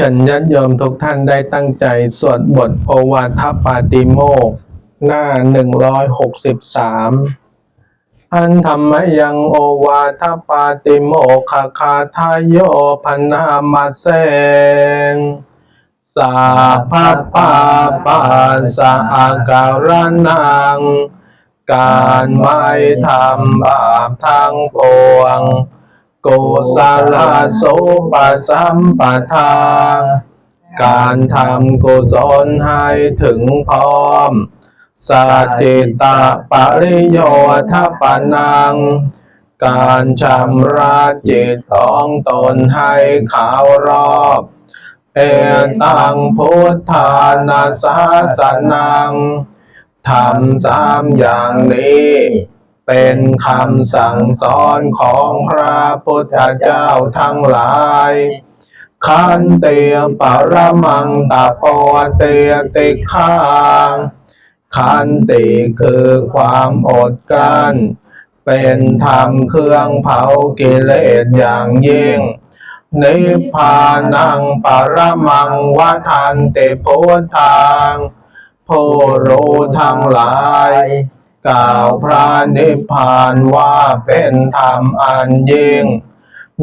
ฉันยัดโยมทุกท่านได้ตั้งใจสวดบทโอวาทปาติโมก หน้าหนึ่งร้อยหกสิบสามอันธรรมยังโอวาทปาติโมกขคาทายโยพันนามาเสงสาพัปปาปาสะอาการนัง การไม่ทำบาปทั้งปวง กุศลสุปสัมปทา การทำกุศลให้ถึงพร้อมสัจิตะปริโยทปนัง การชำระจิตของตนให้ขาวรอบ เอตังพุทธานาสาสนังทำสามอย่างนี้ เป็นคำสั่งสอนของพระพุทธเจ้าทั้งหลาย ขันเตียปรมังตะโปเตียติฆาขันติคือความอดกลั้น เป็นธรรมเครื่องเผากิเลสอย่างยิ่ง นิพพานังปรมังวัฏันติพุทธังผู้รู้ทั้งหลาย กล่าวพระนิพพานว่าเป็นธรรมอันยิ่ง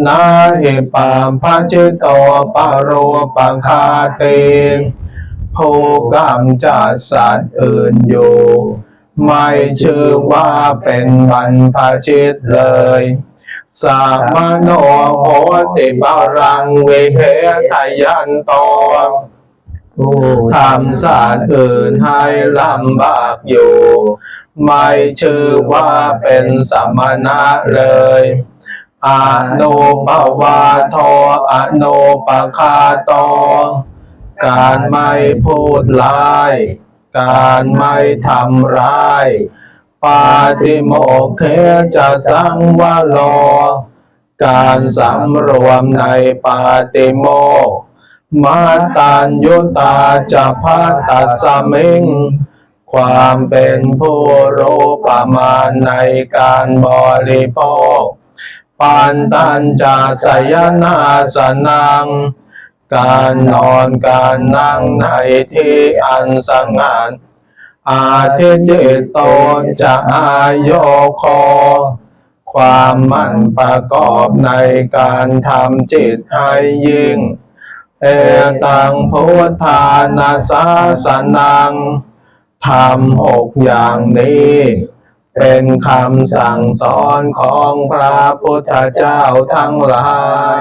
นาหิปามพระจิตโตปโรปะคาติผู้กำจัดสัตว์อื่นอยู่ ไม่ชื่อว่าเป็นบรรพชิตเลย สามโนโหติปารังเวเหทยันโต ผู้ทำสัตว์อื่นให้ลำบากอยู่ ไม่ชื่อว่าเป็นสมณะเลยอนุปวาโทอนุปคาโต การไม่พูดร้าย การไม่ทำร้าย ปาติโมกข์เคจะสังวโล การสำรวมในปาติโมก มาตัญยุตาจะพัตตัสสมิง ความเป็นผู้รู้ประมาณในการบริโภคปันตันจะสยนาสนัง การนอนการนั่งในที่อันสงัดอาทิจิตโตจะอายโยโคความมั่นประกอบในการทำจิตให้ยิ่ง เอตังพุทธานาสาสนังทำหกอย่างนี้ เป็นคำสั่งสอนของพระพุทธเจ้าทั้งหลาย